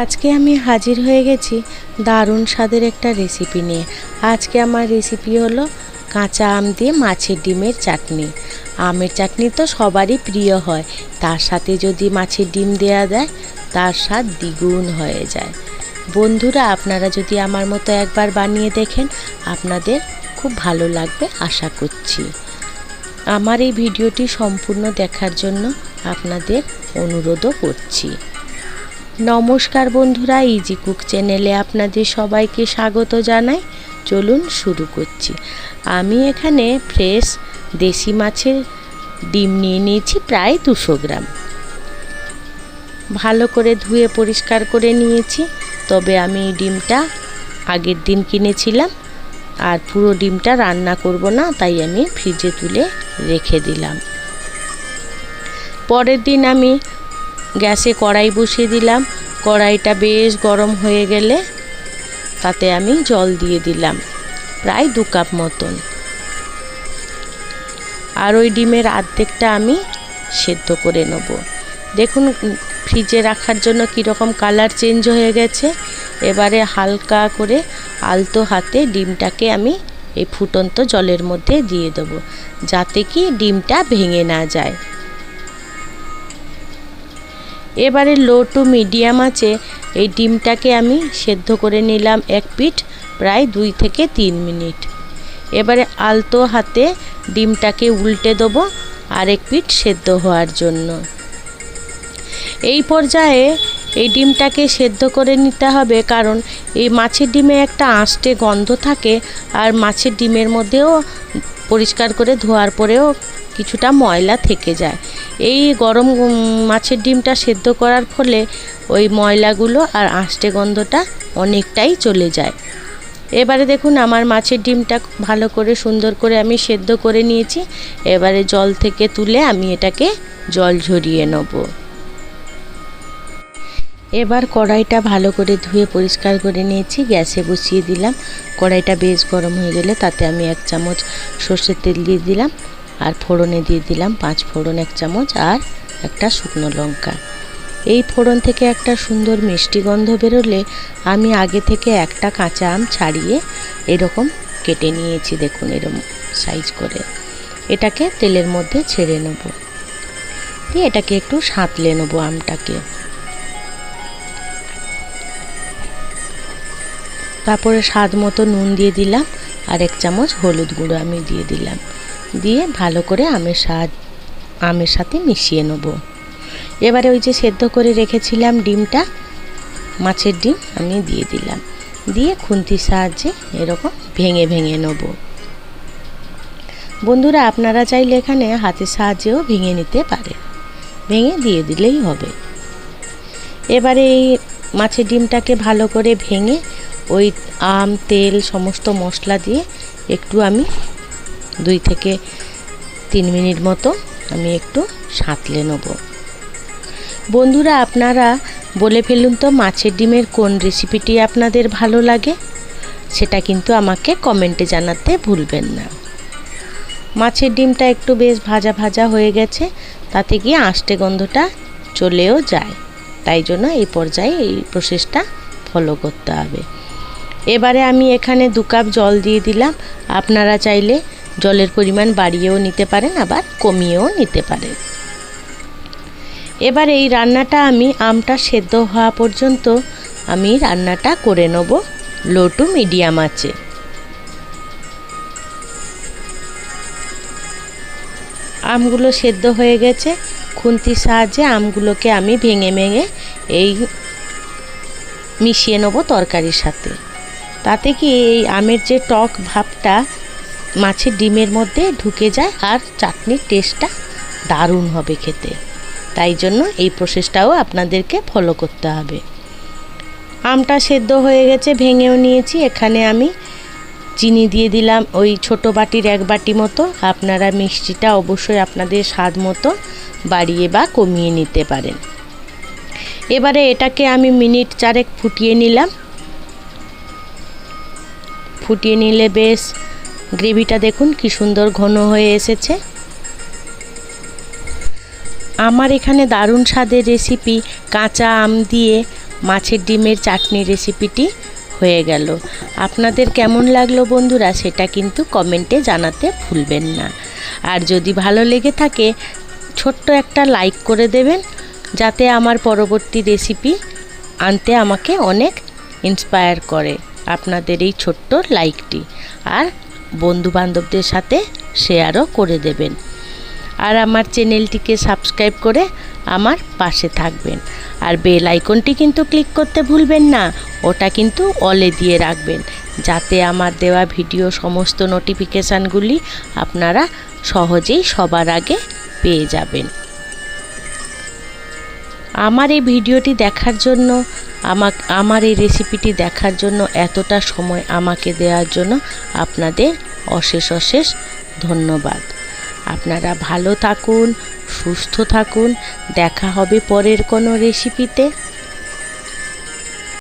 আজকে আমি হাজির হয়ে গেছি দারুণ স্বাদের একটা রেসিপি নিয়ে। আজকে আমার রেসিপি হলো কাঁচা আম দিয়ে মাছের ডিমের চাটনি। আমের চাটনি তো সবারই প্রিয় হয়, তার সাথে যদি মাছের ডিম দেয়া দেয়, তার স্বাদ দ্বিগুণ হয়ে যায়। বন্ধুরা, আপনারা যদি আমার মতো একবার বানিয়ে দেখেন, আপনাদের খুব ভালো লাগবে আশা করছি। আমার এই ভিডিওটি সম্পূর্ণ দেখার জন্য আপনাদের অনুরোধও করছি। নমস্কার বন্ধুরা ইজি কুক চ্যানেলে আপনাদের সবাইকে স্বাগত জানাই। চলুন শুরু করছি। আমি এখানে ফ্রেশ দেশি মাছের ডিম নিয়ে নিয়েছি, প্রায় দুশো গ্রাম। ভালো করে ধুয়ে পরিষ্কার করে নিয়েছি, তবে আমি ডিমটা আগের দিন কিনেছিলাম, আর পুরো ডিমটা রান্না করব না, তাই আমি ফ্রিজে তুলে রেখে দিলাম। পরের দিন আমি গ্যাসে কড়াই বসিয়ে দিলাম। কড়াইটা বেশ গরম হয়ে গেলে তাতে আমি জল দিয়ে দিলাম, প্রায় দু কাপ মতন। আর ওই ডিমের আর্ধেকটা আমি সেদ্ধ করে নেব। দেখুন, ফ্রিজে রাখার জন্য কীরকম কালার চেঞ্জ হয়ে গেছে। এবারে হালকা করে আলতো হাতে ডিমটাকে আমি এই ফুটন্ত জলের মধ্যে দিয়ে দেবো, যাতে কি ডিমটা ভেঙে না যায়। এবারে লো টু মিডিয়াম আছে। এই ডিমটাকে আমি সেদ্ধ করে নিলাম এক পিঠ, প্রায় দুই থেকে তিন মিনিট। এবারে আলতো হাতে ডিমটাকে উল্টে দেবো আরেক পিঠ সেদ্ধ হওয়ার জন্য। এই পর্যায়ে এই ডিমটাকে সেদ্ধ করে নিতে হবে কারণ এই মাছের ডিমে একটা আঁশটে গন্ধ থাকে আর মাছের ডিমের মধ্যেও পরিষ্কার করে ধোয়ার পরেও কিছুটা ময়লা থেকে যায়। এই গরম মাছের ডিমটা সেদ্ধ করার ফলে ওই ময়লাগুলো আর আঁশটে গন্ধটা অনেকটাই চলে যায়। এবারে দেখুন আমার মাছের ডিমটা ভালো করে, সুন্দর করে আমি সেদ্ধ করে নিয়েছি। এবারে জল থেকে তুলে আমি এটাকে জল ঝরিয়ে নেব। এবার কড়াইটা ভালো করে ধুয়ে পরিষ্কার করে নিয়েছি, গ্যাসে বসিয়ে দিলাম। কড়াইটা বেশ গরম হয়ে গেলে তাতে আমি এক চামচ সর্ষের তেল দিয়ে দিলাম। আর ফোড়নে দিয়ে দিলাম পাঁচ ফোড়ন, এক চামচ আর একটা শুকনো লঙ্কা। এই ফোড়ন থেকে একটা সুন্দর মিষ্টি গন্ধ বেরোলে আমি আগে থেকে একটা কাঁচা আম ছাড়িয়ে এরকম কেটে নিয়েছি দেখুন এরকম সাইজ করে। এটাকে তেলের মধ্যে ছেড়ে নেব। দিয়ে এটাকে একটু সাঁতলে নেব আমটাকে। তারপরে স্বাদ মতো নুন দিয়ে দিলাম আর এক চামচ হলুদ গুঁড়ো আমি দিয়ে দিলাম। দিয়ে ভালো করে আমের স্বাদ, আমের সাথে মিশিয়ে নেব। এবারে ওই যে সেদ্ধ করে রেখেছিলাম ডিমটা, মাছের ডিম আমি দিয়ে দিলাম। দিয়ে খুন্তির সাহায্যে এরকম ভেঙে ভেঙে নেব। বন্ধুরা, আপনারা চাইলে এখানে হাতের সাহায্যেও ভেঙে নিতে পারে ভেঙে দিয়ে দিলেই হবে। এবারে এই মাছের ডিমটাকে ভালো করে ভেঙে ওই আম, তেল, সমস্ত মশলা দিয়ে একটু আমি দুই থেকে তিন মিনিট মতো আমি একটু সাঁতলে নেব। বন্ধুরা, আপনারা বলে ফেলুন তো মাছের ডিমের কোন রেসিপিটি আপনাদের ভালো লাগে? সেটা কিন্তু আমাকে কমেন্টে জানাতে ভুলবেন না। মাছের ডিমটা একটু বেশ ভাজা ভাজা হয়ে গেছে, তাতে গিয়ে আষ্টে গন্ধটা চলেও যায়। তাই জন্য এই পর্যায়ে এই প্রসেসটা ফলো করতে হবে। এবারে আমি এখানে দু কাপ জল দিয়ে দিলাম। আপনারা চাইলে জলের পরিমাণ বাড়িয়েও নিতে পারেন, আবার কমিয়েও নিতে পারেন। এবার এই রান্নাটা আমি আমটা সেদ্ধ হওয়া পর্যন্ত আমি রান্নাটা করে নেব লো টু মিডিয়াম আছে আমগুলো সেদ্ধ হয়ে গেছে, খুন্তির সাহায্যে আমগুলোকে আমি ভেঙে ভেঙে এই মিশিয়ে নেব তরকারির সাথে। তাতে কি এই আমের যে টক ভাবটা মাছের ডিমের মধ্যে ঢুকে যায় আর চাটনির টেস্টটা দারুণ হবে খেতে। তাই জন্য এই প্রসেসটাও আপনাদেরকে ফলো করতে হবে। আমটা সেদ্ধ হয়ে গেছে, ভেঙেও নিয়েছি। এখানে আমি চিনি দিয়ে দিলাম ওই ছোট বাটির এক বাটি মতো। আপনারা মিষ্টিটা অবশ্যই আপনাদের স্বাদ মতো বাড়িয়ে বা কমিয়ে নিতে পারেন। এবারে এটাকে আমি মিনিট চারেক ফুটিয়ে নিলাম। ফুটিয়ে নিলে বেশ গ্রেভিটা দেখুন, কি সুন্দর ঘন হয়ে এসেছে। আমার এখানে দারুণ স্বাদের রেসিপি কাঁচা আম দিয়ে মাছের ডিমের চাটনি রেসিপিটি হয়ে গেল। আপনাদের কেমন লাগল বন্ধুরা, সেটা কিন্তু কমেন্টে জানাতে ভুলবেন না। আর যদি ভালো লেগে থাকে, ছোট্ট একটা লাইক করে দেবেন, যাতে আমার পরবর্তী রেসিপি আনতে আমাকে অনেক ইন্সপায়ার করে আপনাদের এই ছোট্ট লাইকটি। আর বন্ধু বান্ধবদের সাথে শেয়ারও করে দেবেন। আর আমার চ্যানেলটিকে সাবস্ক্রাইব করে আমার পাশে থাকবেন। আর বেল আইকনটি কিন্তু ক্লিক করতে ভুলবেন না, ওটা কিন্তু অলে দিয়ে রাখবেন। যাতে আমার দেওয়া ভিডিও সমস্ত নোটিফিকেশানগুলি আপনারা সহজেই সবার আগে পেয়ে যাবেন। আমার এই ভিডিওটি দেখার জন্য, আমাক, আমার এই রেসিপিটি দেখার জন্য এতটা সময় আমাকে দেওয়ার জন্য আপনাদের অশেষ অশেষ ধন্যবাদ। আপনারা ভালো থাকুন, সুস্থ থাকুন, দেখা হবে পরের কোনো রেসিপিতে